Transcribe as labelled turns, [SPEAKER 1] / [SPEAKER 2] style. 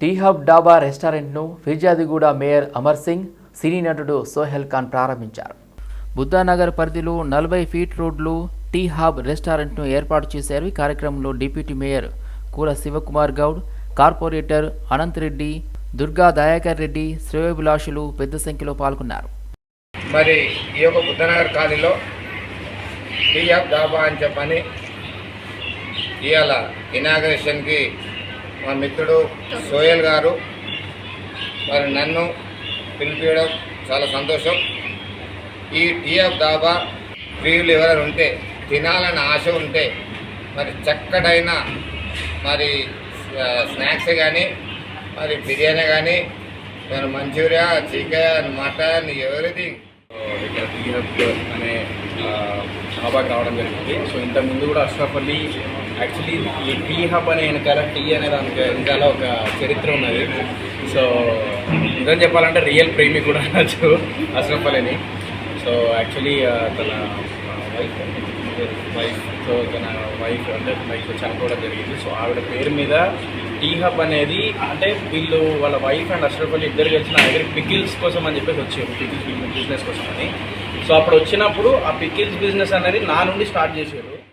[SPEAKER 1] Tea hub dhaba రెస్టారెంట్ను ఫిర్యాదిగూడ mayor Amar Singh సినీ నటుడు సోహెల్ ఖాన్ ప్రారంభించారు. బుద్ధానగర్ పరిధిలో నలభై ఫీట్ రోడ్లు టీ హబ్ రెస్టారెంట్ను ఏర్పాటు చేశారు. ఈ కార్యక్రమంలో deputy mayor Kura Shivakumar Goud corporator Anant Reddy Durga Dayakar Reddy శ్రేయోభిలాషులు పెద్ద సంఖ్యలో పాల్గొన్నారు.
[SPEAKER 2] మరి ఈ యొక్క బుద్ధనగర్ కాలనీలో హబ్ డాబా అని చెప్పని ఇవాళ ఇనాగ్రేషన్కి మా మిత్రుడు సోయల్ గారు. మరి నన్ను పిలిపించడం చాలా సంతోషం. ఈ టీఎఫ్ దాబా ప్రియులు ఎవరైనా ఉంటే తినాలని ఆశ ఉంటే మరి చక్కటైన మరి స్నాక్స్ కానీ మరి బిర్యానీ కానీ మరి మంచూరియా చికెన్ మటన్ ఎవ్రీథింగ్.
[SPEAKER 3] ఇక్కడ టీఎఫ్ అనే డాబాకి కావడం జరిగింది. సో ఇంతకు ముందు కూడా అష్రఫ్ అలీ యాక్చువల్లీ ఈ టీ హబ్ అనే వెనకాల టీ అనే దానికి వెనకాల ఒక చరిత్ర ఉన్నది. సో నిజం చెప్పాలంటే రియల్ ప్రేమి కూడా అనొచ్చు అష్రఫ్ అలీని సో యాక్చువల్లీ తన వైఫ్ వైఫ్ సో తన వైఫ్ అంటే వైఫ్ చనిపోవడం జరిగింది. సో ఆవిడ పేరు మీద టీ హబ్ అనేది అంటే వీళ్ళు వాళ్ళ వైఫ్ అండ్ అష్రఫ్ అలీ ఇద్దరు కలిసి నా దగ్గర పికిల్స్ కోసం అని చెప్పేసి వచ్చారు పికిల్స్ బిజినెస్ కోసం అని. సో అప్పుడు వచ్చినప్పుడు ఆ పికిల్స్ బిజినెస్ అనేది నా నుండి స్టార్ట్ చేసారు